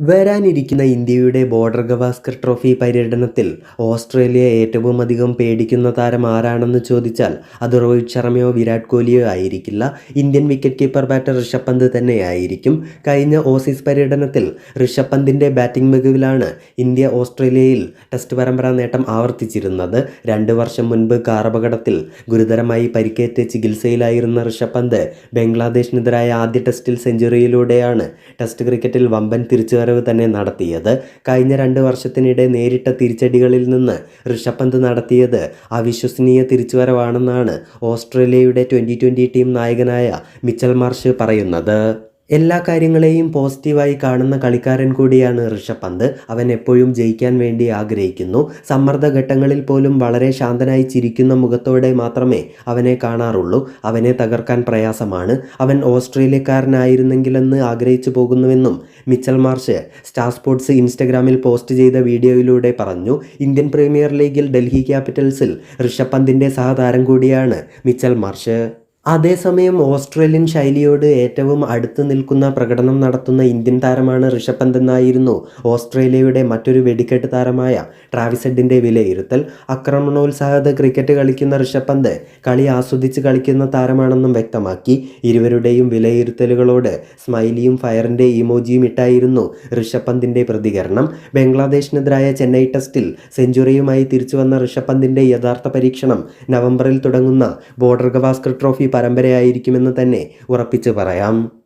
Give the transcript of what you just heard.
വരാനിരിക്കുന്ന ഇന്ത്യയുടെ border Gavaskar trophy പര്യടനത്തിൽ ഓസ്ട്രേലിയ ഏറ്റവും അധികം പേടിക്കുന്ന താരം ആരാണെന്ന് ചോദിച്ചാൽ അത് രോഹിത് ശർമ്മയോ വിരാട് കോഹ്ലിയോ ആയിരിക്കില്ല. Indian wicket keeper batter Rishabh Pant തന്നെയായിരിക്കും. കഴിഞ്ഞ ഓസീസ് പര്യടനത്തിൽ ഋഷഭ് പന്തിന്റെ ബാറ്റിംഗ് മികവിലാണ് ഇന്ത്യ ഓസ്ട്രേലിയയിൽ ടെസ്റ്റ് പരമ്പര നേട്ടം ആവർത്തിച്ചിരുന്നത്. രണ്ട് വർഷം മുൻപ് കാറപകടത്തിൽ ഗുരുതരമായി പരിക്കേറ്റ് ചികിത്സയിലായിരുന്ന ഋഷഭ് പന്ത് ബംഗ്ലാദേശിനെതിരായ ആദ്യ ടെസ്റ്റിൽ സെഞ്ചുറിയിലൂടെയാണ് ടെസ്റ്റ് ക്രിക്കറ്റിൽ വമ്പൻ തിരിച്ചുവരവ് തന്നെ നടത്തിയത്. കഴിഞ്ഞ രണ്ട് വർഷത്തിനിടെ നേരിട്ട തിരിച്ചടികളിൽ നിന്ന് ഋഷഭ് പന്ത് നടത്തിയത് അവിശ്വസനീയ തിരിച്ചുവരവാണെന്നാണ് ഓസ്ട്രേലിയയുടെ ട്വന്റി ട്വന്റി ടീം നായകനായ മിച്ചൽ മാർഷ് പറയുന്നത്. എല്ലാ കാര്യങ്ങളെയും പോസിറ്റീവായി കാണുന്ന കളിക്കാരൻ കൂടിയാണ് ഋഷഭ് പന്ത് അവൻ എപ്പോഴും ജയിക്കാൻ വേണ്ടി ആഗ്രഹിക്കുന്നു. സമ്മർദ്ദ ഘട്ടങ്ങളിൽ പോലും വളരെ ശാന്തനായി ചിരിക്കുന്ന മുഖത്തോടെ മാത്രമേ അവനെ കാണാറുള്ളൂ. അവനെ തകർക്കാൻ പ്രയാസമാണ്. അവൻ ഓസ്ട്രേലിയക്കാരനായിരുന്നെങ്കിലെന്ന് ആഗ്രഹിച്ചു പോകുന്നുവെന്നും മിച്ചൽ മാർഷ് സ്റ്റാർ സ്പോർട്സ് ഇൻസ്റ്റഗ്രാമിൽ പോസ്റ്റ് ചെയ്ത വീഡിയോയിലൂടെ പറഞ്ഞു. ഇന്ത്യൻ പ്രീമിയർ ലീഗിൽ ഡൽഹി ക്യാപിറ്റൽസിൽ ഋഷഭ് പന്തിന്റെ സഹതാരം കൂടിയാണ് മിച്ചൽ മാർഷ്. അതേസമയം ഓസ്ട്രേലിയൻ ശൈലിയോട് ഏറ്റവും അടുത്ത് നിൽക്കുന്ന പ്രകടനം നടത്തുന്ന ഇന്ത്യൻ താരമാണ് ഋഷഭ് പന്ത് എന്നായിരുന്നു ഓസ്ട്രേലിയയുടെ മറ്റൊരു വെടിക്കെട്ട് താരമായ ട്രാവിസ് ഹെഡിന്റെ വിലയിരുത്തൽ. ആക്രമണോത്സാഹത ക്രിക്കറ്റ് കളിക്കുന്ന ഋഷഭ് പന്ത് കളി ആസ്വദിച്ച് കളിക്കുന്ന താരമാണെന്നും വ്യക്തമാക്കി. ഇരുവരുടെയും വിലയിരുത്തലുകളോട് സ്മൈലിയും ഫയറിന്റെ ഇമോജിയും ഇട്ടായിരുന്നു ഋഷഭ് പന്തിന്റെ പ്രതികരണം. ബംഗ്ലാദേശിനെതിരായ ചെന്നൈ ടെസ്റ്റിൽ സെഞ്ചുറിയുമായി തിരിച്ചു വന്ന ഋഷഭ് പന്തിന്റെ യഥാർത്ഥ പരീക്ഷണം നവംബറിൽ തുടങ്ങുന്ന ബോർഡർ ഗവാസ്കർ ട്രോഫി പരമ്പരയായിരിക്കുമെന്ന് തന്നെ ഉറപ്പിച്ചു പറയാം.